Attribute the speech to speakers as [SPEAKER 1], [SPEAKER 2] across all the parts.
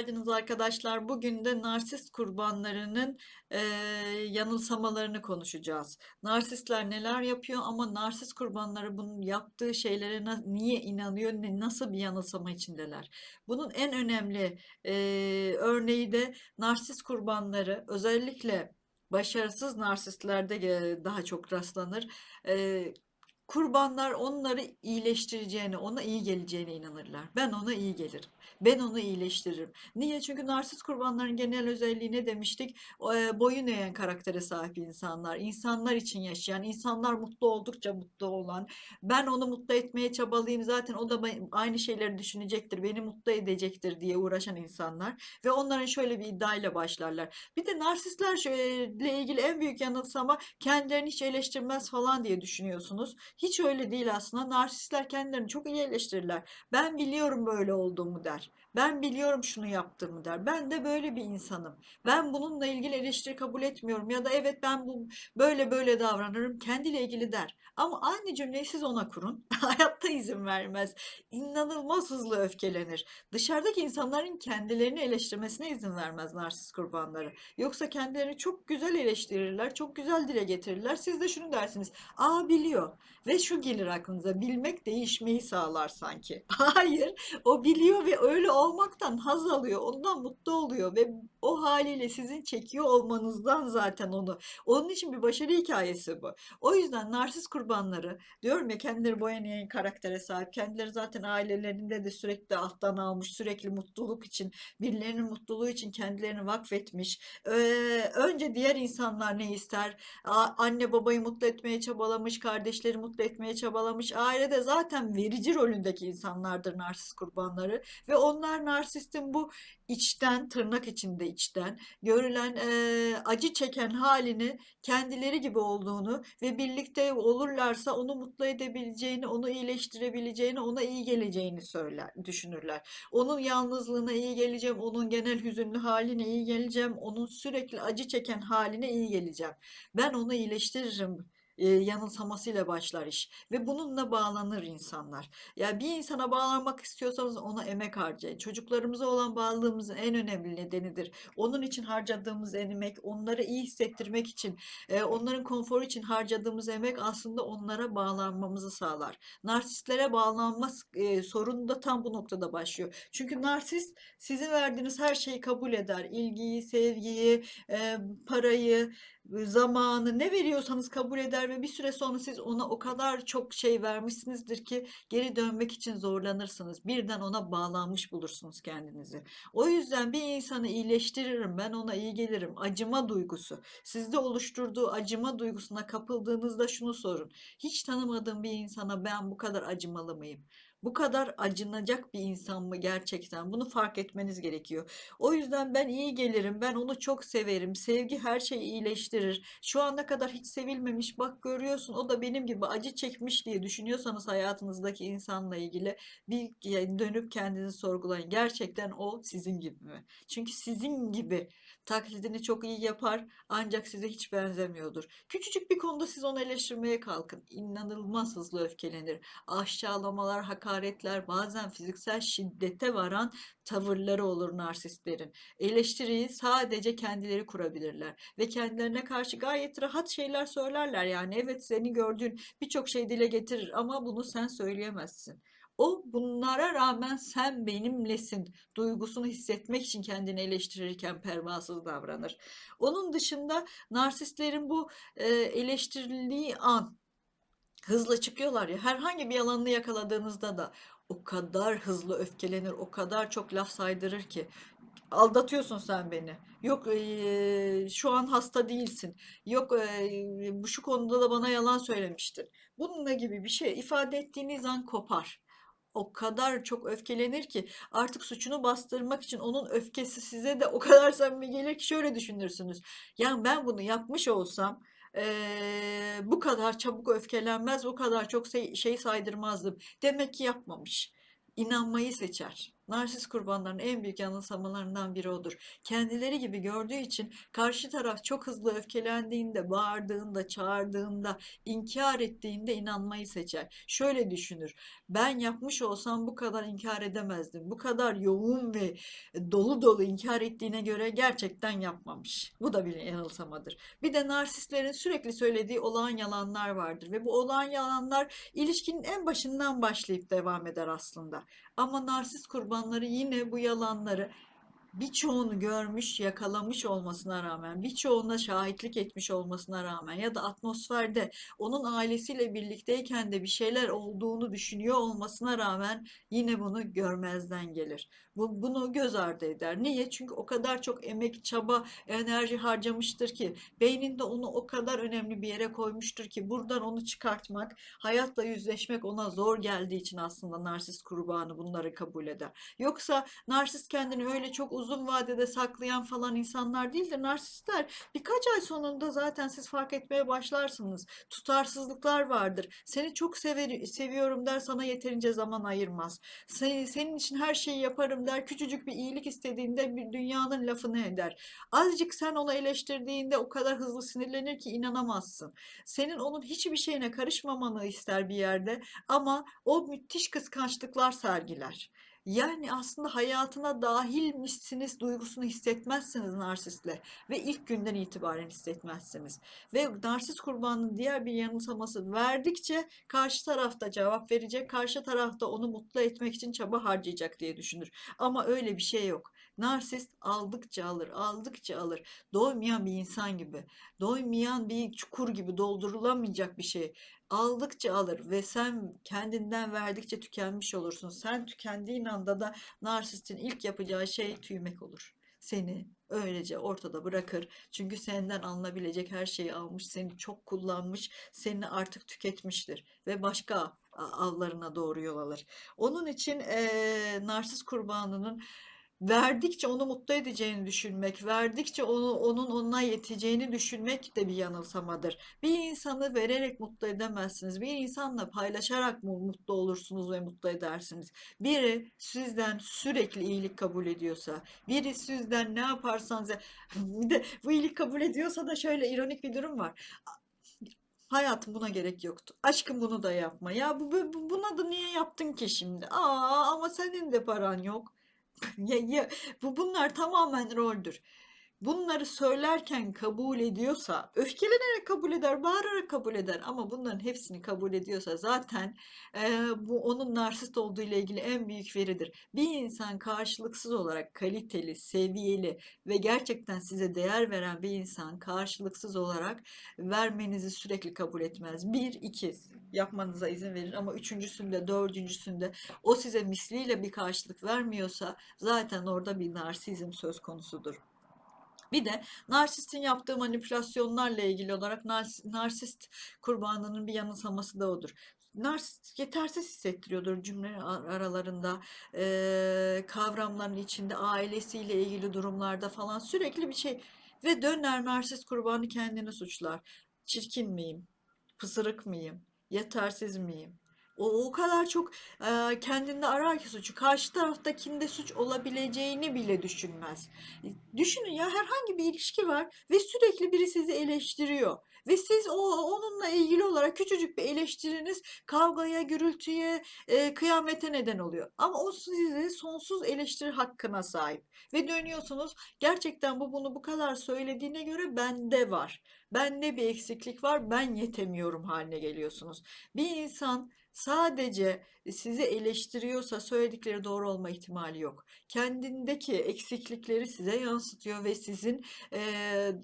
[SPEAKER 1] geldiniz arkadaşlar. Bugün de narsist kurbanlarının eee, yanılsamalarını konuşacağız. Narsistler neler yapıyor ama narsist kurbanları bunun yaptığı şeylere niye inanıyor, ne- nasıl bir yanılsama içindeler? Bunun en önemli eee, örneği de narsist kurbanları özellikle başarısız narsistlerde daha çok rastlanır. Eee, Kurbanlar onları iyileştireceğine, ona iyi geleceğine inanırlar. Ben ona iyi gelirim. Ben onu iyileştiririm. Niye? Çünkü narsist kurbanların genel özelliği ne demiştik? E, boyun eğen karaktere sahip insanlar. İnsanlar için yaşayan, insanlar mutlu oldukça mutlu olan. Ben onu mutlu etmeye çabalayayım. Zaten o da aynı şeyleri düşünecektir, beni mutlu edecektir diye uğraşan insanlar. Ve onların şöyle bir iddiayla başlarlar. Bir de narsistlerle ilgili en büyük yanılsama kendilerini hiç eleştirmez falan diye düşünüyorsunuz. Hiç öyle değil aslında. Narsistler kendilerini çok iyi eleştirirler. Ben biliyorum böyle olduğumu der. Ben biliyorum şunu yaptığımı der. Ben de böyle bir insanım. Ben bununla ilgili eleştiri kabul etmiyorum ya da evet ben bu böyle böyle davranırım kendiyle ilgili der. Ama aynı cümleyi siz ona kurun. Hayatta izin vermez. İnanılmaz hızlı öfkelenir. Dışarıdaki insanların kendilerini eleştirmesine izin vermez narsist kurbanları. Yoksa kendilerini çok güzel eleştirirler, çok güzel dile getirirler. Siz de şunu dersiniz. Aa biliyor. Ve şu gelir aklınıza. Bilmek değişmeyi sağlar sanki. Hayır. O biliyor ve öyle olmaktan haz alıyor. Ondan mutlu oluyor ve o haliyle sizin çekiyor olmanızdan zaten onu. Onun için bir başarı hikayesi bu. O yüzden narsist kurbanları diyorum ya kendileri boyan eğen karaktere sahip. Kendileri zaten ailelerinde de sürekli alttan almış. Sürekli mutluluk için, birilerinin mutluluğu için kendilerini vakfetmiş. Ee, önce diğer insanlar ne ister? A- Anne babayı mutlu etmeye çabalamış, kardeşleri mutlu etmeye çabalamış. Ailede zaten verici rolündeki insanlardır narsist kurbanları ve onlar narsistin bu içten, tırnak içinde içten görülen eee, acı çeken halini kendileri gibi olduğunu ve birlikte olurlarsa onu mutlu edebileceğini, onu iyileştirebileceğini, ona iyi geleceğini söyler, düşünürler. Onun yalnızlığına iyi geleceğim, onun genel hüzünlü haline iyi geleceğim, onun sürekli acı çeken haline iyi geleceğim. Ben onu iyileştiririm e, yanılsamasıyla başlar iş ve bununla bağlanır insanlar. Ya bir insana bağlanmak istiyorsanız ona emek harcayın. Çocuklarımıza olan bağlılığımızın en önemli nedenidir. Onun için harcadığımız emek, onları iyi hissettirmek için, e, onların konforu için harcadığımız emek aslında onlara bağlanmamızı sağlar. Narsistlere bağlanma e, sorunu da tam bu noktada başlıyor. Çünkü narsist sizin verdiğiniz her şeyi kabul eder. İlgiyi, sevgiyi, e, parayı, zamanı ne veriyorsanız kabul eder ve bir süre sonra siz ona o kadar çok şey vermişsinizdir ki geri dönmek için zorlanırsınız. Birden ona bağlanmış bulursunuz kendinizi. O yüzden bir insanı iyileştiririm, ben ona iyi gelirim. Acıma duygusu. Sizde oluşturduğu acıma duygusuna kapıldığınızda şunu sorun. Hiç tanımadığım bir insana ben bu kadar acımalı mıyım? Bu kadar acınacak bir insan mı gerçekten? Bunu fark etmeniz gerekiyor. O yüzden ben iyi gelirim, ben onu çok severim. Sevgi her şeyi iyileştirir. Şu ana kadar hiç sevilmemiş, bak görüyorsun o da benim gibi acı çekmiş diye düşünüyorsanız hayatınızdaki insanla ilgili bir dönüp kendinizi sorgulayın. Gerçekten o sizin gibi mi? Çünkü sizin gibi taklidini çok iyi yapar ancak size hiç benzemiyordur. Küçücük bir konuda siz onu eleştirmeye kalkın. İnanılmaz hızlı öfkelenir. Aşağılamalar, hakaretler, bazen fiziksel şiddete varan tavırları olur narsistlerin. Eleştiriyi sadece kendileri kurabilirler ve kendilerine karşı gayet rahat şeyler söylerler. Yani evet seni gördüğün birçok şey dile getirir ama bunu sen söyleyemezsin. O bunlara rağmen sen benimlesin duygusunu hissetmek için kendini eleştirirken pervasız davranır. Onun dışında narsistlerin bu eleştirildiği an hızla çıkıyorlar ya herhangi bir yalanını yakaladığınızda da o kadar hızlı öfkelenir, o kadar çok laf saydırır ki aldatıyorsun sen beni. Yok eee, şu an hasta değilsin. Yok eee, bu şu konuda da bana yalan söylemiştin. Bununla gibi bir şey ifade ettiğiniz an kopar. O kadar çok öfkelenir ki artık suçunu bastırmak için onun öfkesi size de o kadar samimi gelir ki şöyle düşünürsünüz. Ya ben bunu yapmış olsam eee, bu kadar çabuk öfkelenmez, bu kadar çok şey, şey saydırmazdım. Demek ki yapmamış. İnanmayı seçer. Narsist kurbanların en büyük yanılsamalarından biri odur. Kendileri gibi gördüğü için karşı taraf çok hızlı öfkelendiğinde, bağırdığında, çağırdığında, inkar ettiğinde inanmayı seçer. Şöyle düşünür. Ben yapmış olsam bu kadar inkar edemezdim. Bu kadar yoğun ve dolu dolu inkar ettiğine göre gerçekten yapmamış. Bu da bir yanılsamadır. Bir de narsistlerin sürekli söylediği olağan yalanlar vardır ve bu olağan yalanlar ilişkinin en başından başlayıp devam eder aslında. Ama narsist kurbanları yine bu yalanları birçoğunu görmüş, yakalamış olmasına rağmen, birçoğuna şahitlik etmiş olmasına rağmen ya da atmosferde onun ailesiyle birlikteyken de bir şeyler olduğunu düşünüyor olmasına rağmen yine bunu görmezden gelir. Bu, bunu göz ardı eder. Niye? Çünkü o kadar çok emek, çaba, enerji harcamıştır ki beyninde onu o kadar önemli bir yere koymuştur ki buradan onu çıkartmak, hayatla yüzleşmek ona zor geldiği için aslında narsist kurbanı bunları kabul eder. Yoksa narsist kendini öyle çok uzun vadede saklayan falan insanlar değildir. Narsistler birkaç ay sonunda zaten siz fark etmeye başlarsınız. Tutarsızlıklar vardır. Seni çok sever, seviyorum der sana yeterince zaman ayırmaz. Seni, senin için her şeyi yaparım der. Küçücük bir iyilik istediğinde bir dünyanın lafını eder. Azıcık sen onu eleştirdiğinde o kadar hızlı sinirlenir ki inanamazsın. Senin onun hiçbir şeyine karışmamanı ister bir yerde ama o müthiş kıskançlıklar sergiler. Yani aslında hayatına dahilmişsiniz duygusunu hissetmezsiniz narsistle ve ilk günden itibaren hissetmezsiniz. Ve narsist kurbanının diğer bir yanılsaması verdikçe karşı tarafta cevap verecek, karşı tarafta onu mutlu etmek için çaba harcayacak diye düşünür. Ama öyle bir şey yok. Narsist aldıkça alır, aldıkça alır. Doymayan bir insan gibi, doymayan bir çukur gibi doldurulamayacak bir şey aldıkça alır ve sen kendinden verdikçe tükenmiş olursun. Sen tükendiğin anda da narsistin ilk yapacağı şey tüymek olur. Seni öylece ortada bırakır. Çünkü senden alınabilecek her şeyi almış, seni çok kullanmış, seni artık tüketmiştir ve başka avlarına doğru yol alır. Onun için eee narsist kurbanının verdikçe onu mutlu edeceğini düşünmek, verdikçe onu, onun ona yeteceğini düşünmek de bir yanılsamadır. Bir insanı vererek mutlu edemezsiniz. Bir insanla paylaşarak mı mutlu olursunuz ve mutlu edersiniz. Biri sizden sürekli iyilik kabul ediyorsa, biri sizden ne yaparsanız bir de bu iyilik kabul ediyorsa da şöyle ironik bir durum var. Hayatım buna gerek yoktu. Aşkım bunu da yapma. Ya bu, bu- buna da niye yaptın ki şimdi? Aa ama senin de paran yok. Ya, ya, bu bunlar tamamen roldür. Bunları söylerken kabul ediyorsa, öfkelenerek kabul eder, bağırarak kabul eder ama bunların hepsini kabul ediyorsa zaten eee, bu onun narsist olduğu ile ilgili en büyük veridir. Bir insan karşılıksız olarak kaliteli, seviyeli ve gerçekten size değer veren bir insan karşılıksız olarak vermenizi sürekli kabul etmez. Bir, iki yapmanıza izin verir ama üçüncüsünde, dördüncüsünde o size misliyle bir karşılık vermiyorsa zaten orada bir narsizm söz konusudur. Bir de narsistin yaptığı manipülasyonlarla ilgili olarak nars- narsist kurbanının bir yanılsaması da odur. Narsist yetersiz hissettiriyordur cümle ar- aralarında, eee, kavramların içinde, ailesiyle ilgili durumlarda falan sürekli bir şey ve döner narsist kurbanı kendini suçlar. Çirkin miyim? Pısırık mıyım? Yetersiz miyim? O o kadar çok eee, kendinde arar ki suçu, karşı taraftakinde suç olabileceğini bile düşünmez. Düşünün ya herhangi bir ilişki var ve sürekli biri sizi eleştiriyor. Ve siz o onunla ilgili olarak küçücük bir eleştiriniz kavgaya, gürültüye, e, kıyamete neden oluyor. Ama o sizi sonsuz eleştiri hakkına sahip. Ve dönüyorsunuz gerçekten bu bunu bu kadar söylediğine göre bende var. Bende bir eksiklik var, ben yetemiyorum haline geliyorsunuz. Bir insan sadece sizi eleştiriyorsa söyledikleri doğru olma ihtimali yok. Kendindeki eksiklikleri size yansıtıyor ve sizin eee,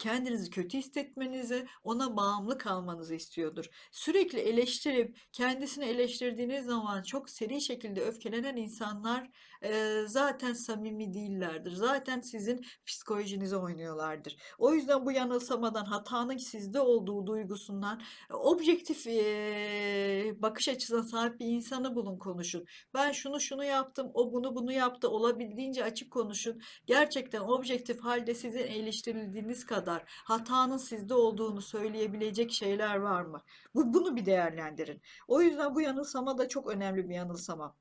[SPEAKER 1] kendinizi kötü hissetmenizi, ona bağımlı kalmanızı istiyordur. Sürekli eleştirip kendisini eleştirdiğiniz zaman çok seri şekilde öfkelenen insanlar eee, zaten samimi değillerdir. Zaten sizin psikolojinize oynuyorlardır. O yüzden bu yanılsamadan hatanın sizde olduğu duygusundan e, objektif eee, bakış açısına sahip bir insanı bulun konuşun. Ben şunu şunu yaptım, o bunu bunu yaptı. Olabildiğince açık konuşun. Gerçekten objektif halde sizin eleştirildiğiniz kadar hatanın sizde olduğunu söyleyebilecek şeyler var mı? Bu, bunu bir değerlendirin. O yüzden bu yanılsama da çok önemli bir yanılsama.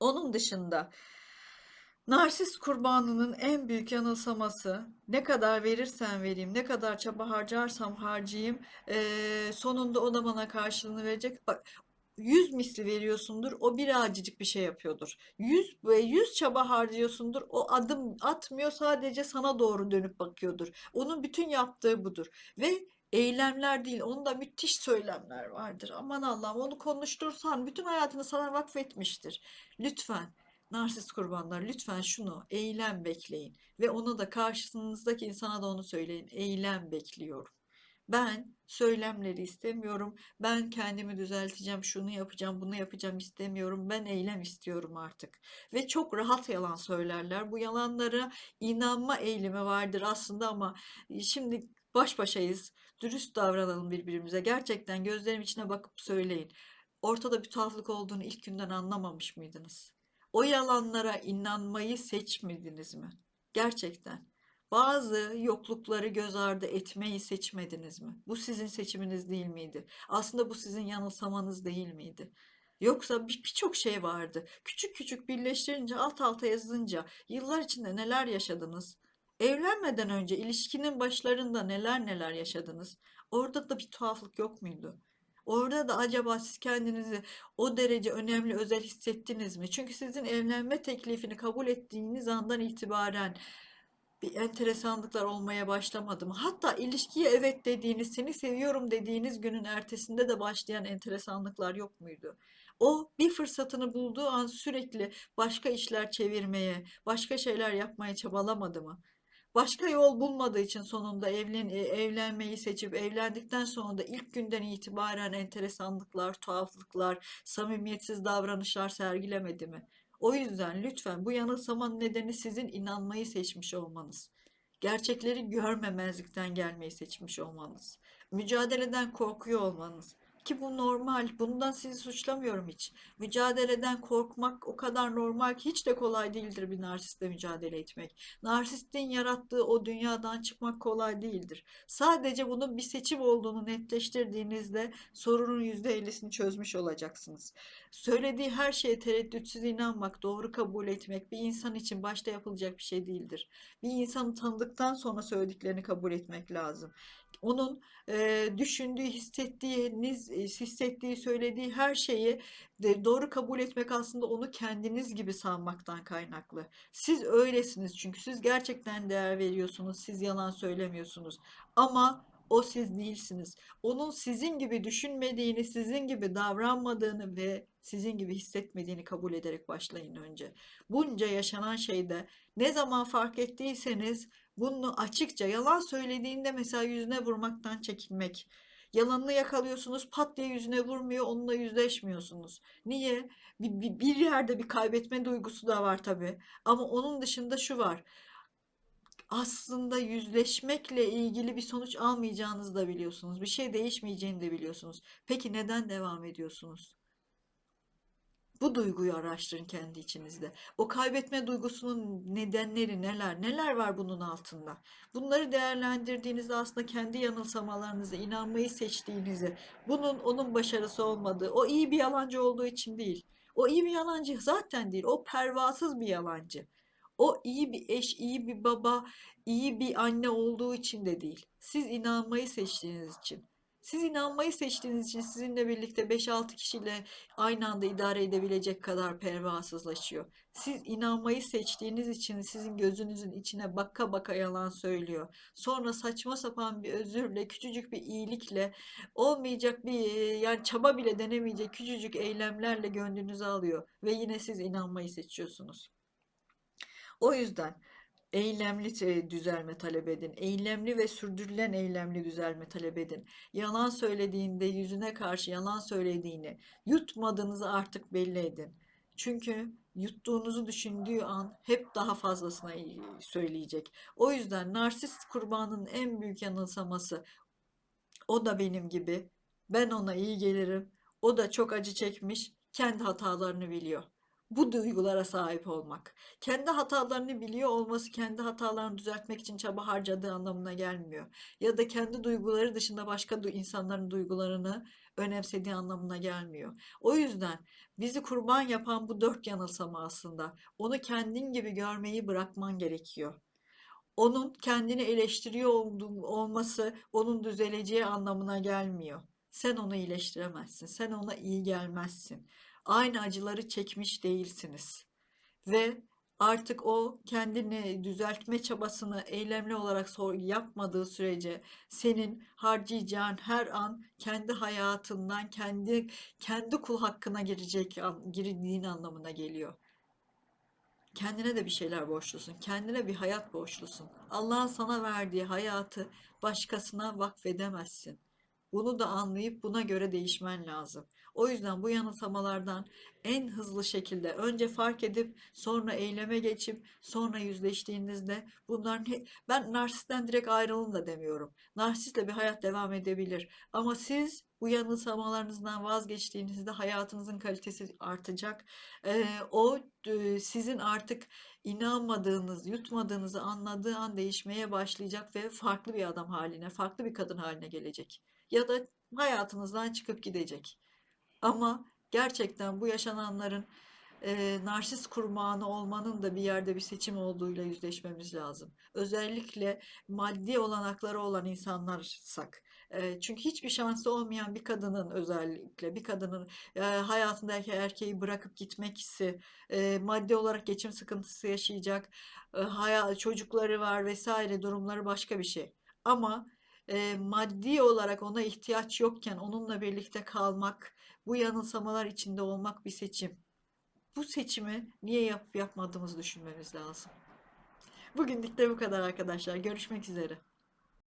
[SPEAKER 1] Onun dışında narsist kurbanının en büyük yanılsaması ne kadar verirsen vereyim, ne kadar çaba harcarsam harcayayım, eee, sonunda o da bana karşılığını verecek. Bak 100 misli veriyorsundur, o birazcık bir şey yapıyordur. 100 ve 100 çaba harcıyorsundur, o adım atmıyor, sadece sana doğru dönüp bakıyordur. Onun bütün yaptığı budur. Ve eylemler değil, onda müthiş söylemler vardır. Aman Allah'ım onu konuştursan bütün hayatını sana vakfetmiştir. Lütfen narsist kurbanlar lütfen şunu eylem bekleyin ve ona da karşınızdaki insana da onu söyleyin. Eylem bekliyorum. Ben söylemleri istemiyorum. Ben kendimi düzelteceğim, şunu yapacağım, bunu yapacağım istemiyorum. Ben eylem istiyorum artık. Ve çok rahat yalan söylerler. Bu yalanlara inanma eğilimi vardır aslında ama e, şimdi baş başayız. Dürüst davranalım birbirimize. Gerçekten gözlerim içine bakıp söyleyin. Ortada bir tuhaflık olduğunu ilk günden anlamamış mıydınız? O yalanlara inanmayı seçmediniz mi? Gerçekten. Bazı yoklukları göz ardı etmeyi seçmediniz mi? Bu sizin seçiminiz değil miydi? Aslında bu sizin yanılsamanız değil miydi? Yoksa bir- birçok şey vardı. Küçük küçük birleştirince, alt alta yazınca yıllar içinde neler yaşadınız? Evlenmeden önce ilişkinin başlarında neler neler yaşadınız? Orada da bir tuhaflık yok muydu? Orada da acaba siz kendinizi o derece önemli, özel hissettiniz mi? Çünkü sizin evlenme teklifini kabul ettiğiniz andan itibaren bir enteresanlıklar olmaya başlamadı mı? Hatta ilişkiye evet dediğiniz, seni seviyorum dediğiniz günün ertesinde de başlayan enteresanlıklar yok muydu? O bir fırsatını bulduğu an sürekli başka işler çevirmeye, başka şeyler yapmaya çabalamadı mı? Başka yol bulmadığı için sonunda evlen, e, evlenmeyi seçip evlendikten sonra da ilk günden itibaren enteresanlıklar, tuhaflıklar, samimiyetsiz davranışlar sergilemedi mi? O yüzden lütfen bu yanılsamanın nedeni sizin inanmayı seçmiş olmanız. Gerçekleri görmemezlikten gelmeyi seçmiş olmanız. Mücadeleden korkuyor olmanız. Ki bu normal. Bundan sizi suçlamıyorum hiç. Mücadeleden korkmak o kadar normal ki hiç de kolay değildir bir narsistle mücadele etmek. Narsistin yarattığı o dünyadan çıkmak kolay değildir. Sadece bunun bir seçim olduğunu netleştirdiğinizde sorunun %50'sini çözmüş olacaksınız. Söylediği her şeye tereddütsüz inanmak, doğru kabul etmek bir insan için başta yapılacak bir şey değildir. Bir insanı tanıdıktan sonra söylediklerini kabul etmek lazım. Onun e, düşündüğü, hissettiğiniz, hissettiği, söylediği her şeyi de doğru kabul etmek aslında onu kendiniz gibi sanmaktan kaynaklı. Siz öylesiniz çünkü siz gerçekten değer veriyorsunuz, siz yalan söylemiyorsunuz. Ama o siz değilsiniz. Onun sizin gibi düşünmediğini, sizin gibi davranmadığını ve sizin gibi hissetmediğini kabul ederek başlayın önce. Bunca yaşanan şeyde ne zaman fark ettiyseniz bunu açıkça yalan söylediğinde mesela yüzüne vurmaktan çekinmek. Yalanını yakalıyorsunuz, pat diye yüzüne vurmuyor, onunla yüzleşmiyorsunuz. Niye? Bir, bir, bir yerde bir kaybetme duygusu da var tabii. Ama onun dışında şu var. Aslında yüzleşmekle ilgili bir sonuç almayacağınızı da biliyorsunuz. Bir şey değişmeyeceğini de biliyorsunuz. Peki neden devam ediyorsunuz? Bu duyguyu araştırın kendi içinizde. O kaybetme duygusunun nedenleri neler? Neler var bunun altında? Bunları değerlendirdiğinizde aslında kendi yanılsamalarınızı, inanmayı seçtiğinizi, bunun onun başarısı olmadığı, o iyi bir yalancı olduğu için değil. O iyi bir yalancı zaten değil. O pervasız bir yalancı. O iyi bir eş, iyi bir baba, iyi bir anne olduğu için de değil. Siz inanmayı seçtiğiniz için. Siz inanmayı seçtiğiniz için sizinle birlikte 5-6 kişiyle aynı anda idare edebilecek kadar pervasızlaşıyor. Siz inanmayı seçtiğiniz için sizin gözünüzün içine baka baka yalan söylüyor. Sonra saçma sapan bir özürle, küçücük bir iyilikle, olmayacak bir yani çaba bile denemeyecek küçücük eylemlerle gönlünüzü alıyor ve yine siz inanmayı seçiyorsunuz. O yüzden eylemli e, düzelme talep edin. Eylemli ve sürdürülen eylemli düzelme talep edin. Yalan söylediğinde yüzüne karşı yalan söylediğini yutmadığınızı artık belli edin. Çünkü yuttuğunuzu düşündüğü an hep daha fazlasına e, söyleyecek. O yüzden narsist kurbanın en büyük yanılsaması o da benim gibi. Ben ona iyi gelirim. O da çok acı çekmiş. Kendi hatalarını biliyor. Bu duygulara sahip olmak. Kendi hatalarını biliyor olması kendi hatalarını düzeltmek için çaba harcadığı anlamına gelmiyor. Ya da kendi duyguları dışında başka du- insanların duygularını önemsediği anlamına gelmiyor. O yüzden bizi kurban yapan bu dört yanılsama aslında. Onu kendin gibi görmeyi bırakman gerekiyor. Onun kendini eleştiriyor olması onun düzeleceği anlamına gelmiyor. Sen onu iyileştiremezsin. Sen ona iyi gelmezsin. Aynı acıları çekmiş değilsiniz. Ve artık o kendini düzeltme çabasını eylemli olarak yapmadığı sürece senin harcayacağın her an kendi hayatından kendi kendi kul hakkına girecek girdiğin anlamına geliyor. Kendine de bir şeyler borçlusun. Kendine bir hayat borçlusun. Allah'ın sana verdiği hayatı başkasına vakfedemezsin. Bunu da anlayıp buna göre değişmen lazım. O yüzden bu yanılsamalardan en hızlı şekilde önce fark edip sonra eyleme geçip sonra yüzleştiğinizde bunların ben narsisten direkt ayrılın da demiyorum. Narsistle bir hayat devam edebilir. Ama siz bu yanılsamalarınızdan vazgeçtiğinizde hayatınızın kalitesi artacak. Ee, o sizin artık inanmadığınız, yutmadığınızı anladığı an değişmeye başlayacak ve farklı bir adam haline, farklı bir kadın haline gelecek. Ya da hayatınızdan çıkıp gidecek. Ama gerçekten bu yaşananların e, narsist kurbanı olmanın da bir yerde bir seçim olduğuyla yüzleşmemiz lazım. Özellikle maddi olanakları olan insanlarsak. E, çünkü hiçbir şansı olmayan bir kadının özellikle bir kadının e, hayatındaki erkeği bırakıp gitmek hissi, e, maddi olarak geçim sıkıntısı yaşayacak, e, haya- çocukları var vesaire durumları başka bir şey. Ama e, maddi olarak ona ihtiyaç yokken onunla birlikte kalmak, bu yanılsamalar içinde olmak bir seçim. Bu seçimi niye yapıp yapmadığımızı düşünmemiz lazım. Bugünlük de bu kadar arkadaşlar. Görüşmek üzere.